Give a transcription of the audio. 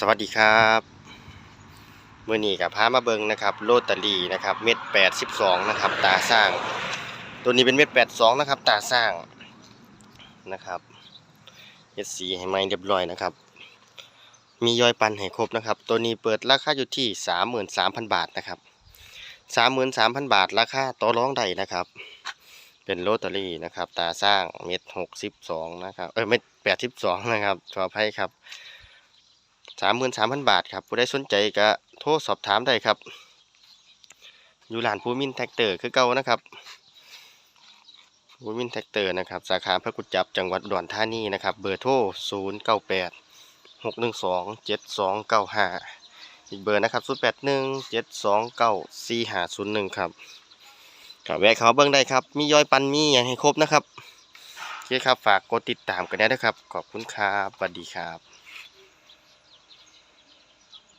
สวัสดีครับเมื่อนี้กับพามาเบิงนะครับโรตารีนะครับเม็ดแปดสิบสองนะครับตาสร้าง ตัวนี้เป็นเม็ดแปดสองนะครับตาสร้างนะครับเฮ็ดสีให้ใหม่เรียบร้อยนะครับ มีย่อยปันให้ครบนะครับ ตัวนี้เปิดราคาอยู่ที่สามหมื่นสามพันบาทนะครับสามหมื่นสามพันบาทราคาต่อรองได้นะครับ เป็นโรตารี่นะครับตาสร้างเม็ดหกสิบสองนะครับเออเม็ดแปดสิบสองนะครับขออภัยครับ สามหมื่นสามพันบาทครับผู้ใดสนใจก็โทรสอบถามได้ครับ อยู่ร้านภูมินแท็กเตอร์คือเก่านะครับภูมินแท็กเตอร์นะครับสาขาพระกุจับจังหวัดอุดรธานีนะครับเบอร์โทรศูนย์เก้าแปดหกหนึ่งสองเจ็ดสองเก้าห้าอีกเบอร์นะครับศูนย์แปดหนึ่งเจ็ดสองเก้าสี่ห้าศูนย์หนึ่งครับครับแวะเขาเบิ่งได้ครับ มีย้อยปันมีอย่างให้ครบนะครับโอเคครับ ฝากกดติดตามกันได้นะครับ ขอบคุณครับสวัสดีครับ